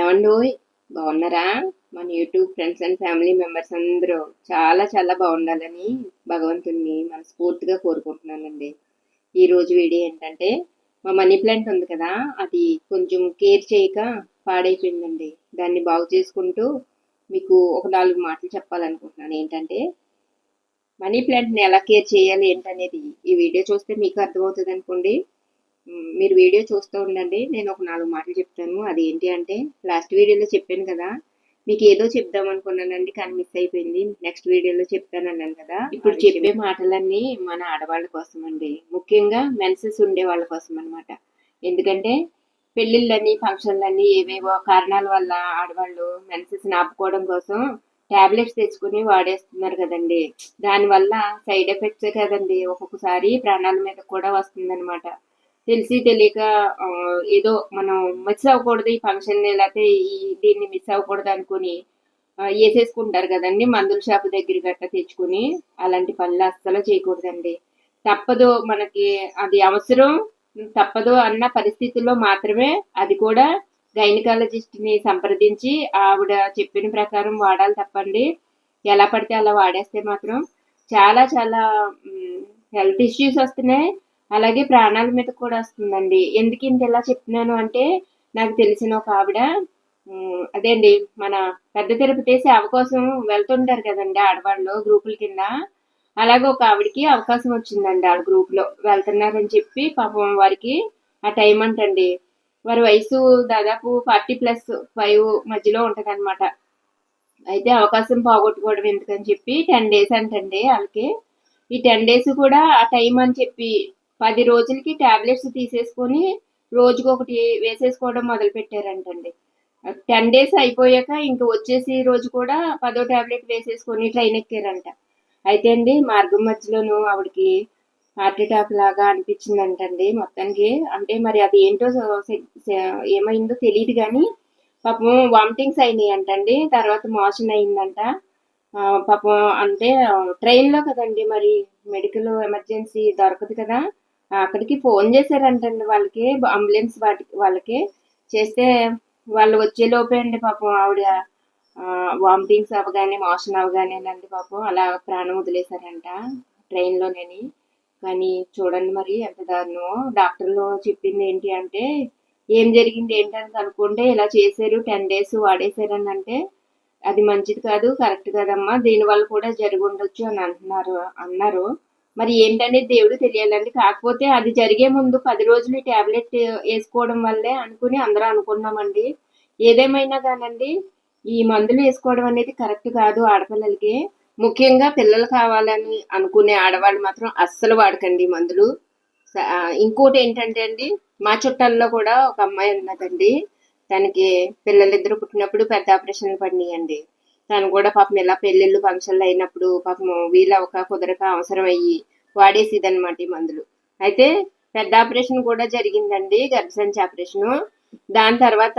ఏమండోయ్ బాగున్నారా? మన YouTube friends and family members అందరూ చాలా చాలా బాగుండాలని భగవంతుణ్ణి మనస్ఫూర్తిగా కోరుకుంటున్నానండి. ఈరోజు వీడియో ఏంటంటే మా మనీ ప్లాంట్ ఉంది కదా అది కొంచెం కేర్ చేయక పాడైపోయిందండి. దాన్ని బాగు చేసుకుంటూ మీకు ఒక నాలుగు మాటలు చెప్పాలనుకుంటున్నాను. ఏంటంటే మనీ ప్లాంట్ని ఎలా కేర్ చేయాలి ఏంటనేది ఈ వీడియో చూస్తే మీకు అర్థమవుతుంది అనుకోండి మీరు వీడియో చూస్తూ ఉండండి. నేను ఒక నాలుగు మాటలు చెప్తాను. అది ఏంటి అంటే లాస్ట్ వీడియోలో చెప్పాను కదా మీకు ఏదో చెప్దాం అనుకున్నానండి కానీ మిస్ అయిపోయింది. నెక్స్ట్ వీడియోలో చెప్తాను అన్నాను కదా ఇప్పుడు చెప్పే మాటలన్నీ మన ఆడవాళ్ళ కోసం అండి ముఖ్యంగా మెన్సెస్ ఉండే వాళ్ళ కోసం అన్నమాట ఎందుకంటే పెళ్ళిళ్ళని ఫంక్షన్లని ఏవేవో కారణాల వల్ల ఆడవాళ్ళు మెన్సెస్ ఆపుకోవడం కోసం టాబ్లెట్స్ తెచ్చుకుని వాడేస్తున్నారు కదండి. దానివల్ల సైడ్ ఎఫెక్ట్స్ కదండి. ఒక్కొక్కసారి ప్రాణాల మీద కూడా వస్తుందన్నమాట. తెలిసి తెలియక ఏదో మనం మిస్ అవ్వకూడదు ఈ ఫంక్షన్ లేకపోతే ఈ దీన్ని మిస్ అవ్వకూడదు అనుకుని వేసేసుకుంటారు కదండి మందుల షాప్ దగ్గర గట్ట తెచ్చుకుని. అలాంటి పనులు అస్సలు చేయకూడదండి. తప్పదు మనకి అది అవసరం తప్పదు అన్న పరిస్థితుల్లో మాత్రమే అది కూడా గైనకాలజిస్ట్ని సంప్రదించి ఆవిడ చెప్పిన ప్రకారం వాడాలి తప్పండి. ఎలా పడితే అలా వాడేస్తే మాత్రం చాలా చాలా హెల్త్ ఇష్యూస్ వస్తున్నాయి. అలాగే ప్రాణాల మీద కూడా వస్తుందండి. ఎందుకు ఇంత ఇలా చెప్తున్నాను అంటే నాకు తెలిసిన ఒక ఆవిడ అదే అండి మన పెద్ద తిరుపతి సేవ కోసం వెళ్తుంటారు కదండి ఆడవాళ్ళు గ్రూపుల కింద. అలాగే ఒక ఆవిడకి అవకాశం వచ్చిందండి ఆ గ్రూప్లో వెళ్తున్నారని చెప్పి పాపం వారికి ఆ టైం అంటండి. వారి వయసు దాదాపు ఫార్టీ ప్లస్ ఫైవ్ మధ్యలో ఉంటుంది అనమాట అయితే అవకాశం పోగొట్టుకోవడం ఎందుకని చెప్పి టెన్ డేస్ అంటండి వాళ్ళకి ఈ టెన్ డేస్ కూడా ఆ టైం అని చెప్పి పది రోజులకి టాబ్లెట్స్ తీసేసుకొని రోజుకి ఒకటి వేసేసుకోవడం మొదలు పెట్టారంటండి. టెన్ డేస్ అయిపోయాక ఇంక వచ్చేసి రోజు కూడా పదో టాబ్లెట్ వేసేసుకొని ట్రైన్ ఎక్కారంట. అయితే అండి మార్గం మధ్యలోనూ ఆవిడకి హార్ట్ అటాక్ లాగా అనిపించిందంటండి మొత్తానికి. అంటే మరి అది ఏంటో ఏమైందో తెలియదు కానీ పాపం వామిటింగ్స్ అయినాయి అంటండి తర్వాత మోషన్ అయిందంట. పాపం అంటే ట్రైన్లో కదండి మరి మెడికల్ ఎమర్జెన్సీ దొరకదు కదా. అక్కడికి ఫోన్ చేశారంటండి వాళ్ళకి అంబులెన్స్ వాటి వాళ్ళకి. చేస్తే వాళ్ళు వచ్చే లోపే అండి పాపం ఆవిడ వామిటింగ్స్ అవగానే మోషన్ అవగానేనండి పాపం. అలా ప్రాణం వదిలేశారంట ట్రైన్లోనేని. కానీ చూడండి మరి ఎంత దారుణమో. డాక్టర్లు చెప్పింది ఏంటి అంటే ఏం జరిగింది ఏంటని కనుక్కుంటే ఇలా చేశారు టెన్ డేస్ వాడేశారని అంటే అది మంచిది కాదు కరెక్ట్ కాదమ్మా. దీనివల్ల కూడా జరిగి ఉండొచ్చు అని అంటున్నారు అన్నారు. మరి ఏంటనేది దేవుడు తెలియాలండి. కాకపోతే అది జరిగే ముందు పది రోజులు టాబ్లెట్ వేసుకోవడం వల్లే అనుకుని అందరూ అనుకున్నామండి. ఏదేమైనా కానండి ఈ మందులు వేసుకోవడం అనేది కరెక్ట్ కాదు ఆడపిల్లలకి. ముఖ్యంగా పిల్లలు కావాలని అనుకునే ఆడవాళ్ళు మాత్రం అస్సలు వాడకండి ఈ మందులు. ఇంకోటి ఏంటంటే అండి మా చుట్టాల్లో కూడా ఒక అమ్మాయి ఉన్నదండి. తనకి పిల్లలిద్దరు పుట్టినప్పుడు పెద్ద ఆపరేషన్లు పడినాయండి. తను కూడా పాపం ఇలా పెళ్ళిళ్ళు ఫంక్షన్లు అయినప్పుడు పాపం వీలవక కుదరక అవసరం అయ్యి వాడేసిదన్నమాట ఈ మందులు. అయితే పెద్ద ఆపరేషన్ కూడా జరిగిందండి గర్భసంచి ఆపరేషన్. దాని తర్వాత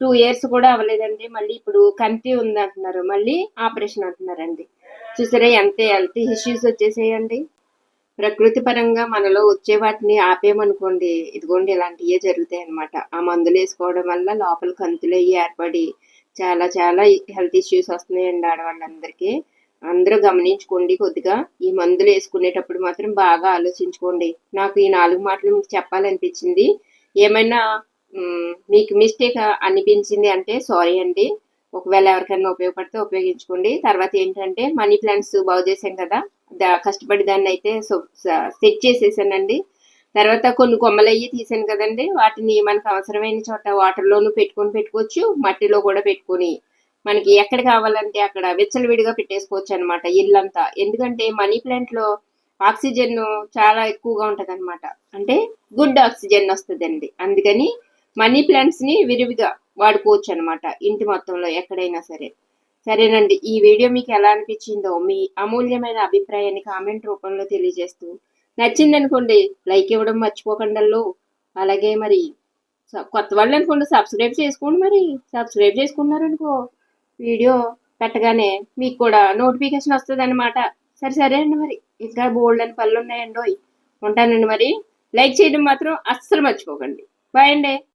టూ ఇయర్స్ కూడా అవ్వలేదండి మళ్ళీ ఇప్పుడు కంటి ఉంది అంటున్నారు మళ్ళీ ఆపరేషన్ అంటున్నారండి. చూసారా ఎంత హెల్త్ ఇష్యూస్ వచ్చేసేయండి. ప్రకృతి పరంగా మనలో వచ్చే వాటిని ఆపేమనుకోండి ఇదిగోండి ఇలాంటివే జరుగుతాయి అన్నమాట ఆ మందులు వేసుకోవడం వల్ల లోపల కంతులు అయ్యి ఏర్పడి చాలా చాలా హెల్త్ ఇష్యూస్ వస్తున్నాయండి ఆడవాళ్ళందరికీ. అందరూ గమనించుకోండి కొద్దిగా. ఈ మందులు వేసుకునేటప్పుడు మాత్రం బాగా ఆలోచించుకోండి. నాకు ఈ నాలుగు మాటలు మీకు చెప్పాలనిపించింది. ఏమైనా మీకు మిస్టేక్ అనిపించింది అంటే సారీ అండి. ఒకవేళ ఎవరికైనా ఉపయోగపడితే ఉపయోగించుకోండి. తర్వాత ఏంటంటే మనీ ప్లాంట్స్ బాగు చేసాం కదా. దా- కష్టపడి దాన్ని అయితే సెట్ చేసేసానండి. తర్వాత కొన్ని కొమ్మలు అయ్యి తీసాను కదండి. వాటిని మనకు అవసరమైన చోట వాటర్లోనూ పెట్టుకొని పెట్టుకోవచ్చు. మట్టిలో కూడా పెట్టుకొని మనకి ఎక్కడ కావాలంటే అక్కడ విచ్చలవిడిగా పెట్టేసుకోవచ్చు అనమాట ఇల్లంతా. ఎందుకంటే మనీ ప్లాంట్లో ఆక్సిజన్ చాలా ఎక్కువగా ఉంటది అంటే గుడ్ ఆక్సిజన్ వస్తుందండి. అందుకని మనీ ప్లాంట్స్ని విరివిగా వాడుకోవచ్చు అనమాట ఇంటి మొత్తంలో ఎక్కడైనా సరే. సరేనండి. ఈ వీడియో మీకు ఎలా అనిపించిందో మీ అమూల్యమైన అభిప్రాయాన్ని కామెంట్ రూపంలో తెలియజేస్తూ నచ్చింది అనుకోండి లైక్ ఇవ్వడం మర్చిపోకండి అలాగే మరి కొత్త వాళ్ళు అనుకోండి సబ్స్క్రైబ్ చేసుకోండి మరి. సబ్స్క్రైబ్ చేసుకున్నారనుకో వీడియో పెట్టగానే మీకు కూడా నోటిఫికేషన్ వస్తుంది అనమాట సరే సరే అండి మరి. ఇంకా బోల్డ్ అని పనులు ఉన్నాయండి ఉంటానండి మరి. లైక్ చేయడం మాత్రం అస్సలు మర్చిపోకండి. బాయ్ అండి.